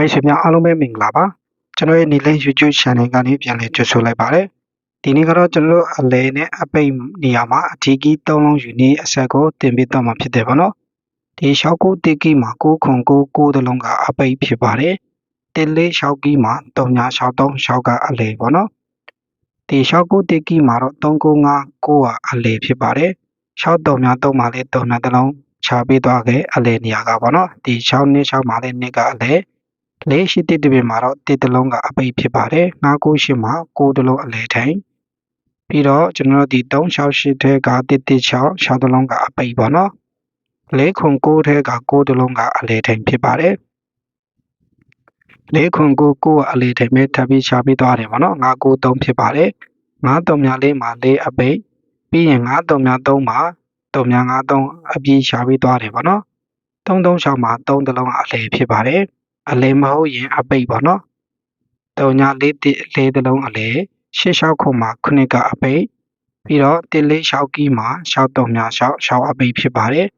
မိတ်ဆွေများအားလုံးပဲမင်္ဂလာပါကျွန်တော်ရဲ့နေလင်း YouTube channel ကနေပြန်လည်ကြိုဆိုလိုက်ပါတယ်ဒီနေ့ကတော့ကျွန်တော်တို့အလဲနဲ့အပိတ်နေရာမှာအထီးကြီး၃လုံးယူနေအဆက်ကိုတင်ပြတော့မှာဖြစ်တယ်ဗောနော်ဒီရှောက်ကိုတေကီမှာကိုခွန်ကိုကိုတလုံးကအပိတ်ဖြစ်ပါတယ်တင်လေးရှောက်ကီမှာ၃ညာရှောက်၃ရှောက်ကအလဲဗောနော်ဒီရှောက်ကိုတေကီမှာတော့၃ကို၅ကိုကအလဲဖြစ်ပါတယ်ရှောက်၃ညာ၃မှာလည်း၃ညာတစ်လုံးချပေးသွားခဲ့အလဲနေရာကဗောနော်ဒီ6နှစ်6မှာလည်းနှစ်ကအလဲ လေးရှိတစ်တပင်မှာတော့တစ်တလုံးကအပိတ်ဖြစ်ပါတယ်ငါးကိုရှိမှာကိုတလုံးအလဲထိုင်ပြီးတော့ကျွန်တော်တို့ဒီ368ထဲကတစ်တစ်6 6တလုံးကအပိတ်ပေါ့နော်လေးခွန်9ထဲက9တလုံးကအလဲထိုင်ဖြစ်ပါတယ်လေးခွန်9 9ကအလဲထိုင်မဲ့ထပ်ပြီးရှာပြီးသွားတယ်ပေါ့နော်ငါ9 3ဖြစ်ပါတယ်ငါ3မြလေးမှာလေးအပိတ်ပြီးရင်ငါ3မြ3မှာ3မြ5 3အပြည့်ရှာပြီးသွားတယ်ပေါ့နော်3 3 6မှာ3တလုံးအလဲဖြစ်ပါတယ် အလဲမဟုတ်ရင်အပိတ်ပေါ့နော်တုံညာလေးလေးတလုံးအလဲရှစ်လျှောက်ခုမှာခုနှစ်ကအပိတ်ပြီးတော့တစ်လေးလျှောက်ကီးမှာလျှောက်တုံညာလျှောက်လျှောက်အပိတ်ဖြစ်ပါတယ်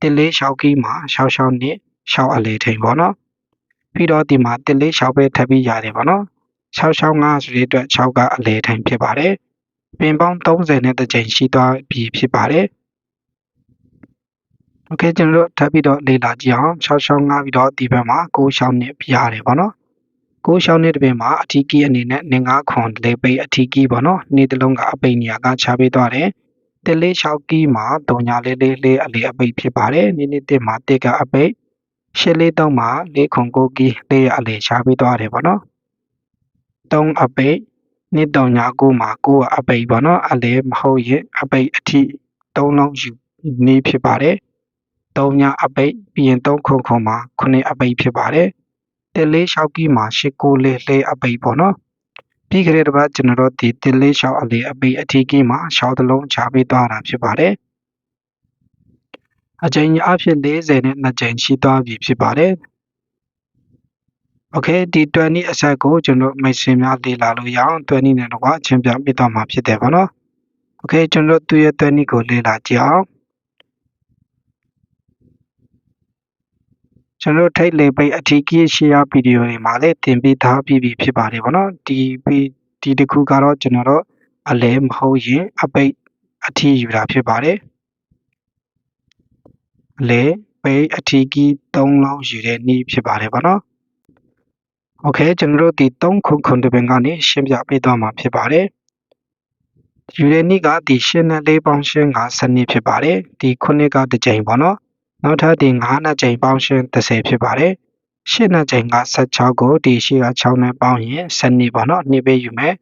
တစ်လေးလျှောက်ကီးမှာလျှောက်လျှောက်နှစ်လျှောက်အလဲထိန်ပေါ့နော်ပြီးတော့ဒီမှာတစ်လေးလျှောက်ပဲထပ်ပြီးရတယ်ပေါ့နော်665ဆိုတဲ့အတွက်6ကအလဲထိုင်ဖြစ်ပါတယ်ပင်ပေါင်း30နဲ့တစ်ချိန်ရှိသွားပြီဖြစ်ပါတယ် โอเคကျွန်တော်တို့ထပ်ပြီးတော့လေ့လာကြည့်အောင်665ပြီးတော့ဒီဘက်မှာ9ရှောင်းနဲ့ပြရတယ်ပေါ့နော်9ရှောင်းနဲ့တပင်မှာအထီးကြီးအနေနဲ့နင်9ခွန်လေပိတ်အထီးကြီးပေါ့နော်နေ့တလုံးကအပိတ်နေရာကချပေးသွားတယ်တလေးရှောက်ကြီးမှာတုံညာလေးလေးလေးအလေးအပိတ်ဖြစ်ပါတယ်နေ့နေ့တစ်မှာတစ်ကအပိတ်ရှစ်လေးတုံးမှာလေးခွန်9ကြီးလေးအလေးချပေးသွားတယ်ပေါ့နော်3အပိတ်နှစ်တုံညာ9မှာ9အပိတ်ပေါ့နော်အလေးမဟုတ်ရင်အပိတ်အထီး3လုံးယူနေဖြစ်ပါတယ် 3ညအပိတ်ပြီးရင်3ခုခုမှာ9အပိတ်ဖြစ်ပါတယ်။တင်လေးလျှောက်ပြီးမှာ6ကိုလေးလေးအပိတ်ပေါ့နော်။ပြီးကြတဲ့တစ်ပတ်ကျွန်တော်တို့ဒီတင်လေးလျှောက်အလေးအပိတ်အထီးကြီးမှာလျှောက်သလုံးချပေးသွားတာဖြစ်ပါတယ်။အချိန်အဖြစ်40နဲ့2ချိန်ရှိသွားပြီဖြစ်ပါတယ်။ Okay ဒီ20အဆက်ကိုကျွန်တော်မိတ်ဆွေများလေ့လာလို့ရအောင်20နဲ့တော့အချင်းပြပြသွားမှာဖြစ်တယ်ပေါ့နော်။ Okay ကျွန်တော်တို့သူ့ရဲ့20ကိုလေ့လာကြအောင် ကျွန်တော်ထိတ်လေပိတ်အထီးကြီးရှေ့ရဗီဒီယိုတွေမှာလည်းတင်ပေးထားပြီးပြီဖြစ်ပါတယ်ဗောနော်ဒီဒီတစ်ခုကတော့ကျွန်တော်တို့အလဲမဟုတ်ရင်အပိတ်အထီးယူတာဖြစ်ပါတယ်အလဲပိတ်အထီးကြီး3လုံးယူတဲ့နည်းဖြစ်ပါတယ်ဗောနော်โอเคကျွန်တော်တို့ဒီ3ခုခွန်တပင်ကနေရှင်းပြပေးသွားမှာဖြစ်ပါတယ်ယူတဲ့နည်းကဒီရှင်းနဲ့၄ပေါင်းရှင်းကစနစ်ဖြစ်ပါတယ်ဒီခုနှစ်ကတစ်ကြိမ်ပေါ့နော် နောက်ထပ်ဒီ9နှစ်ကြိမ်ပေါင်းရှင်း30ဖြစ်ပါတယ်ရှစ်နှစ်ကြိမ်က16ကိုဒီရှိက6နဲ့ပေါင်းရင်7ပေါ့နော်နှစ်ပေးယူမယ်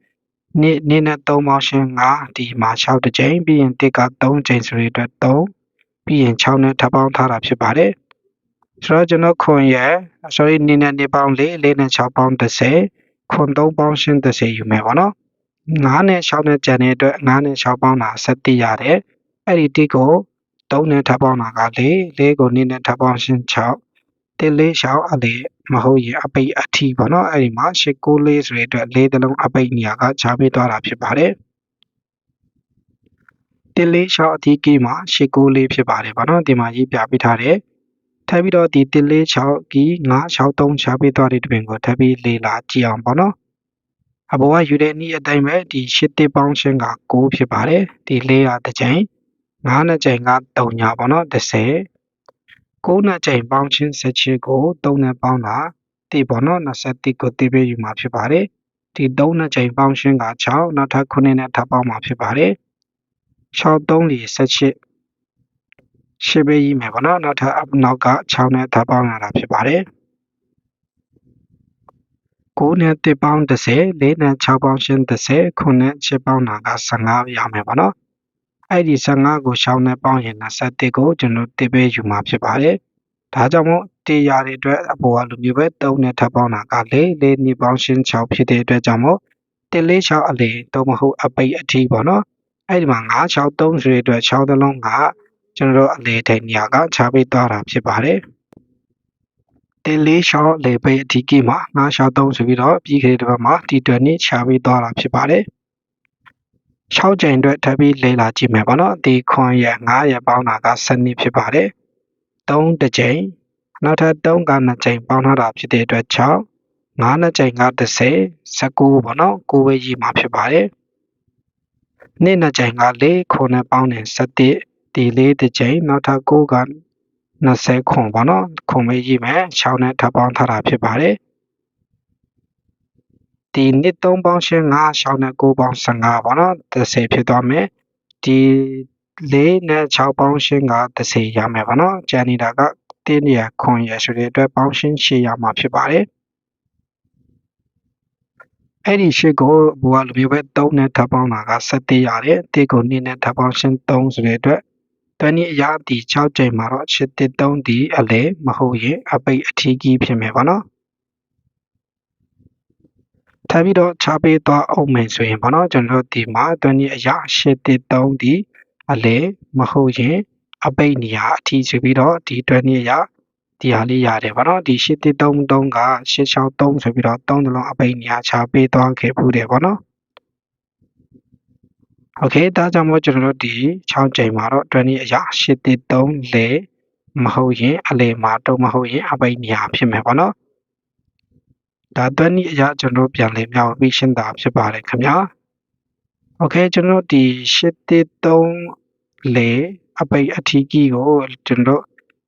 နှစ်နှစ်နဲ့3ပေါင်းရှင်း9ဒီမှာ6တစ်ကြိမ်ပြီးရင်တစ်က3ကြိမ်ဆိုတဲ့အတွက်3ပြီးရင်6နဲ့ထပ်ပေါင်းထားတာဖြစ်ပါတယ်ဆိုတော့ကျွန်တော်ခွန်ရဲ့ sorry နှစ်နဲ့နှစ်ပေါင်း4 4နဲ့6ပေါင်း30ခွန်3ပေါင်းရှင်း30ယူမယ်ပေါ့နော်9နဲ့6နဲ့ကျန်တဲ့အတွက်9နဲ့6ပေါင်းတာ7ရတယ်အဲ့ဒီတစ်ကို 3နဲ့ထပ်ပေါင်းတာက4 4ကို2နဲ့ထပ်ပေါင်းရှင်း6တစ်လေးရှောင်းအလေးမဟုတ်ရင်အပိတ်အထီပေါ့နော်အဲ့ဒီမှာ8 9 4ဆိုတဲ့အတွက်၄တလုံးအပိတ်နေရာကခြားပေးသွားတာဖြစ်ပါတယ်တစ်လေးရှောင်းအထီးကြီးမှာ8 9 4ဖြစ်ပါတယ်ပေါ့နော်ဒီမှာရေးပြပေးထားတယ်ထပ်ပြီးတော့ဒီတစ်လေး6ကြီး9 6 3ခြားပေးသွားတဲ့တွင်ကိုထပ်ပြီးလေ့လာကြည့်အောင်ပေါ့နော်အဘောကယူတဲ့နည်းအတိုင်းပဲဒီ8တစ်ပေါင်းရှင်းက9ဖြစ်ပါတယ်ဒီ4ရာတစ်ချိန် 9နှစ်ချိန်က3ညာပေါ့နော်30 9နှစ်ချိန်ပေါင်းချင်းဆက်ချစ်ကို3နဲ့ပေါင်းတာတိပေါ့နော်21ကိုတိပေးယူမှာဖြစ်ပါတယ်ဒီ3နှစ်ချိန်ပေါင်းရှင်းက6နောက်ထပ်9နဲ့ထပ်ပေါင်းမှာဖြစ်ပါတယ်6 3လီ18ရှစ်ပေးယူမယ်ပေါ့နော်နောက်ထပ်နောက်က6နဲ့ထပ်ပေါင်းရတာဖြစ်ပါတယ်9နဲ့1ပေါင်း30 4နဲ့6ပေါင်းရှင်း30 9နဲ့6ပေါင်းတာက15ရမယ်ပေါ့နော် အဲ့ဒီ15ကိုရှောင်းနဲ့ပေါင်းရင်21ကိုကျွန်တော်တစ်ပဲယူမှာဖြစ်ပါတယ်။ဒါကြောင့်မို့တေရာတွေအတွက်အပေါ်ကလိုမျိုးပဲ3နဲ့ထပ်ပေါင်းတာကလေလေးနှစ်ပေါင်းရှင်း6ဖြစ်တဲ့အတွက်ကြောင့်မို့တစ်လေး6အလေးတော့မဟုတ်အပိတ်အထီးပေါ့နော်။အဲ့ဒီမှာ9 6 3ဆိုတဲ့အတွက်6တလုံးကကျွန်တော်တို့အလေးထိန်နေရာကခြားပေးသွားတာဖြစ်ပါတယ်။တင်လေးရှောင်းလေပိတ်အထီးကြီးမှာ9ရှောင်း3ဆိုပြီးတော့ပြီးခဲ့တဲ့ဘက်မှာတီတွန်နဲ့ခြားပေးသွားတာဖြစ်ပါတယ်။ 6ကြိမ်အတွက်ထပ်ပြီးလေ့လာကြည့်မယ်ပေါ့နော်ဒီခွန်ရ9ရပေါင်းတာက7နှစ်ဖြစ်ပါတယ်3တစ်ကြိမ်နောက်ထပ်3က2ချိန်ပေါင်းထားတာဖြစ်တဲ့အတွက်6 9နှစ်ချိန်က30 19ပေါ့နော်9ပဲရေးမှာဖြစ်ပါတယ်နှစ်နှစ်ချိန်က4ခုနဲ့ပေါင်းတယ်17ဒီ4တစ်ချိန်နောက်ထပ်9က20ခွန်ပေါ့နော်ခွန်ပဲရေးမယ်6နဲ့ထပ်ပေါင်းထားတာဖြစ်ပါတယ် ဒီနှစ်3ပေါင်းရှင်း9ရှောင်းနဲ့9ပေါင်း15ပေါ့နော်30ဖြစ်သွားမယ်ဒီ4နဲ့6ပေါင်းရှင်းက30ရမယ်ပေါ့နော်ကျန်နေတာကတင်းရခွန်ရဆိုတဲ့အတွက်ပေါင်းရှင်း8ရမှာဖြစ်ပါတယ်အဲ့ဒီရှစ်ကိုဘူကလိုမျိုးပဲ3နဲ့ထပ်ပေါင်းတာက7ရတယ်။တစ်ကို2နဲ့ထပ်ပေါင်းရှင်း3ဆိုတဲ့အတွက်တနည်းအရာဒီ6ကြိမ်မှာတော့ရှစ်တစ်3ဒီအလဲမဟုတ်ရင်အပိတ်အထီးကြီးဖြစ်မယ်ပေါ့နော်။ ထပ်ပြီးတော့ခြားပေးသွားအောင်မယ်ဆိုရင်ပေါ့နော်ကျွန်တော်တို့ဒီမှာတနည်းအရာရှစ်တစ်3ဒီအလဲမဟုတ်ရင်အပိတ်နေရာအထီးဆိုပြီးတော့ဒီတွဲနည်းအရာဒီဟာလေးရတယ်ဗောနော်ဒီ8133က863ဆိုပြီးတော့3လုံးအပိတ်နေရာချပေးသွားခဲ့ဘူးတယ်ဗောနော်โอเคဒါကြောင့်မို့ကျွန်တော်တို့ဒီ6ချိန်မှာတော့20အရာ833လေမဟုတ်ရင်အလေမှာတော့မဟုတ်ရင်အပိတ်နေရာဖြစ်မယ်ဗောနော် ဒါ20အရာကျွန်တော်ပြန်လေမြောက်ပြီးရှင်းတာဖြစ်ပါတယ်ခင်ဗျာโอเคကျွန်တော်ဒီ833လေအပိတ်အထီးကြီးကိုကျွန်တော်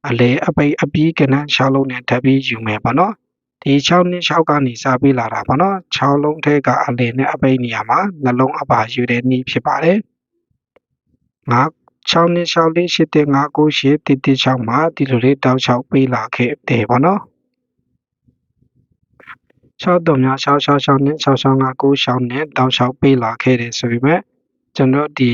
အလဲအပိတ်အပြီးကနန်း6လုံးနဲ့ထပ်ပြီးယူမယ်ပေါ့နော်ဒီ6နှစ်6ကနေစပြီးလာတာပေါ့နော်6လုံးထဲကအလဲနဲ့အပိတ်နေရာမှာနှလုံးအပါယူတဲ့နည်းဖြစ်ပါတယ်ငါ6နှစ်6လေး8တဲ့5 9 8တိတိ6မှာဒီလိုလေးတောက်6ပေးလာခဲ့တယ်ပေါ့နော် 6တုံများ6 6 6နဲ့6 6 5 9 6နဲ့တောက်6ပေးလာခဲ့တယ်ဆိုပေမဲ့ကျွန်တော်ဒီ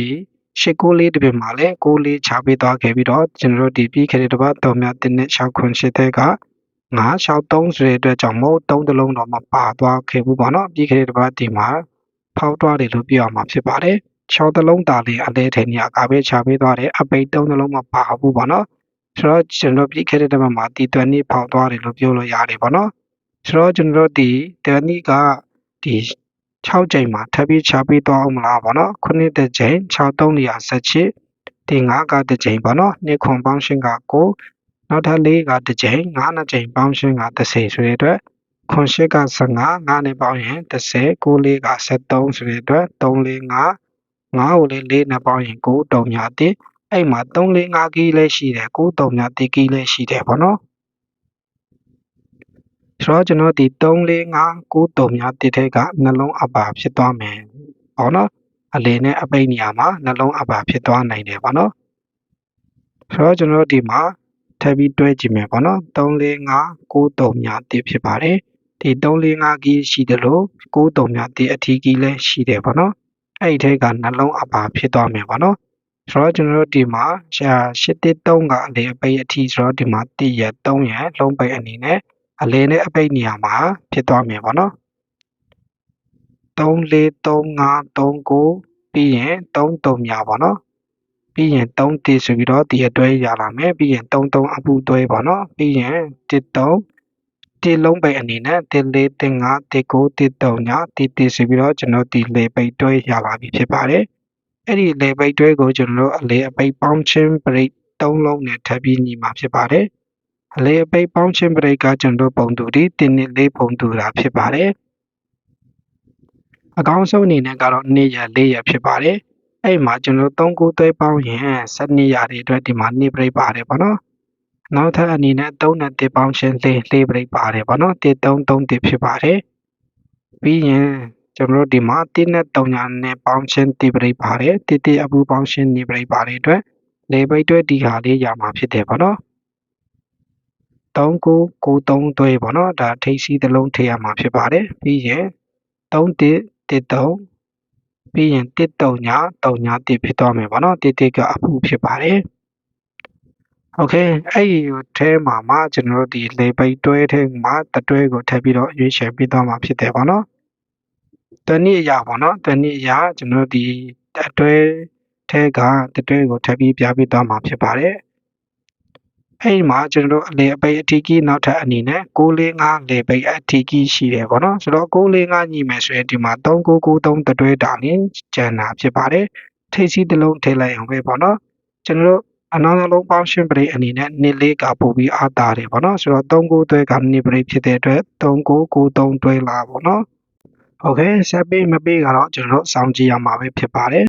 ရှစ်ကိုလေးတစ်ပင်မှာလည်းကိုလေးချပေးသွားခဲ့ပြီးတော့ကျွန်တော်တို့ဒီပြီးခဲ့တဲ့တစ်ပတ်တော်များတင်းနဲ့6ခွန်8တဲ့က963ဆိုတဲ့အတွက်ကြောင့်မို့3တလုံးတော့မပါသွားခဲ့ဘူးပေါ့နော်ပြီးခဲ့တဲ့တစ်ပတ်ဒီမှာဖောက်သွားတယ်လို့ပြောရမှာဖြစ်ပါတယ်6တလုံးတာလေးအလဲထဲနေအကာပဲချပေးသွားတယ်အပိတ်3တလုံးမပါဘူးပေါ့နော်ဆိုတော့ကျွန်တော်ပြီးခဲ့တဲ့တစ်ပတ်မှာဒီတွန်နီဖောက်သွားတယ်လို့ပြောလို့ရတယ်ပေါ့နော် ဆိုတော့ကျွန်တော်တို့ဒီတွန်နီကဒီ6ကြိမ်မှာထပ်ပြီးချပေးသွားအောင်မလားပေါ့နော်ခုနှစ်တစ်ကြိမ်6318ဒီ9ကတစ်ကြိမ်ပေါ့နော်နှစ်ခွန်ပေါင်းရှင်းက9နောက်ထပ်4ကတစ်ကြိမ်9နှစ်ကြိမ်ပေါင်းရှင်းက30ဆိုတဲ့အတွက်ခွန်ရှစ်က15 9နဲ့ပေါင်းရင်30 9 4က73ဆိုတဲ့အတွက်3 4 5 9ကိုလည်း4နဲ့ပေါင်းရင်9တုံညာတိအဲ့မှာ3 4 5ကီးလည်းရှိတယ်9တုံညာတိကီးလည်းရှိတယ်ပေါ့နော် ဆိုတော့ကျွန်တော်ဒီ3 4 5 9တုံများတစ်ထဲကနှလုံးအပါဖြစ်သွားမယ်ပေါ့နော်အလေနဲ့အပိတ်နေရာမှာနှလုံးအပါဖြစ်သွားနိုင်တယ်ပေါ့နော်ဆိုတော့ကျွန်တော်ဒီမှာထပ်ပြီးတွဲကြည့်မယ်ပေါ့နော်3 4 5 9တုံများတစ်ဖြစ်ပါတယ်ဒီ3 4 5ကီးရှိတယ်လို့9တုံများတစ်အထီးကီးလည်းရှိတယ်ပေါ့နော်အဲ့ဒီထဲကနှလုံးအပါဖြစ်သွားမယ်ပေါ့နော်ဆိုတော့ကျွန်တော်တို့ဒီမှာရှာ813ကအလေအပိတ်အထီးဆိုတော့ဒီမှာ1ရက်3ရက်လုံးပိတ်အနေနဲ့ အလဲနဲ့အပိတ်နေရာမှာဖြစ်သွားမယ်ပေါ့နော်3 4 3 5 3 9ပြီးရင်3 3ညာပေါ့နော်ပြီးရင်3တိဆိုပြီးတော့ဒီအတွဲရလာမယ်ပြီးရင်3 3အပူတွဲပေါ့နော်ပြီးရင်1 3တိလုံးပိတ်အနေနဲ့1 4 1 5 1 9 1 3ညာတိတိဆိုပြီးတော့ကျွန်တော်ဒီလေပိတ်တွဲရလာပြီဖြစ်ပါတယ်အဲ့ဒီလေပိတ်တွဲကိုကျွန်တော်တို့အလေအပိတ်ပေါင်းချင်းပရိတ်3လုံးနဲ့ထပ်ပြီးညီမှာဖြစ်ပါတယ် အလေအပိတ်ပေါင်းချင်းပရိတ်ကကျွန်တော်ပုံတူဒီတင်းနှစ်လေးပုံတူတာဖြစ်ပါတယ်အကောင်းဆုံးအနေနဲ့ကတော့နေ့ရက်၄ရက်ဖြစ်ပါတယ်အဲ့မှာကျွန်တော်3ခုသွဲပေါင်းရင်7ရက်တွေအတွက်ဒီမှာနေ့ပရိတ်ပါတယ်ပေါ့နော်နောက်ထပ်အနေနဲ့3နဲ့1ပေါင်းချင်း၄၄ပရိတ်ပါတယ်ပေါ့နော်1 3 3 1ဖြစ်ပါတယ်ပြီးရင်ကျွန်တော်တို့ဒီမှာ1နဲ့3ညာနဲ့ပေါင်းချင်း1ပရိတ်ပါတယ်1 1အပူပေါင်းချင်း2ပရိတ်ပါတယ်အတွက်လေပိတ်တွဲဒီဟာလေးရမှာဖြစ်တယ်ပေါ့နော် 3993သွဲပေါ့နော်ဒါထိပ်စီးတစ်လုံးထည့်ရမှာဖြစ်ပါတယ်ပြီးရင်3113ပြီးရင်13ည3ည1ဖြစ်သွားမယ်ပေါ့နော်1 1ကအဖူဖြစ်ပါတယ်โอเคအဲ့ဒီထဲမှာမှကျွန်တော်တို့ဒီလေပိတ်တွဲထဲမှာတတွဲကိုထည့်ပြီးတော့ရွေးချယ်ပြီးသွားမှာဖြစ်တယ်ပေါ့နော်တနည်းအရာပေါ့နော်တနည်းအရာကျွန်တော်တို့ဒီအတွဲထဲကတတွဲကိုထပ်ပြီးပြပေးသွားမှာဖြစ်ပါတယ် အဲ့ဒီမှာကျွန်တော်တို့အလေအပိတ်အထီးကြီးနောက်ထပ်အနေနဲ့645လေပိတ်အထီးကြီးရှိတယ်ပေါ့နော်ဆိုတော့645ညီမယ်ဆိုရင်ဒီမှာ3993တတွဲတာလင်းကျန်တာဖြစ်ပါတယ်ထိပ်စီးတစ်လုံးထည့်လိုက်အောင်ပဲပေါ့နော်ကျွန်တော်တို့ အနောက်နှလုံးပေါင်းရှင်ပရိအနေနဲ့နှစ်လေးကပို့ပြီးအားတာတယ်ပေါ့နော်ဆိုတော့3ကိုတွဲကနှစ်ပရိဖြစ်တဲ့အတွက်3ကို93တွဲလာပေါ့နော်โอเคဆက်ပြီးမပြီးကတော့ကျွန်တော်တို့စောင့်ကြည့်ရမှာပဲဖြစ်ပါတယ်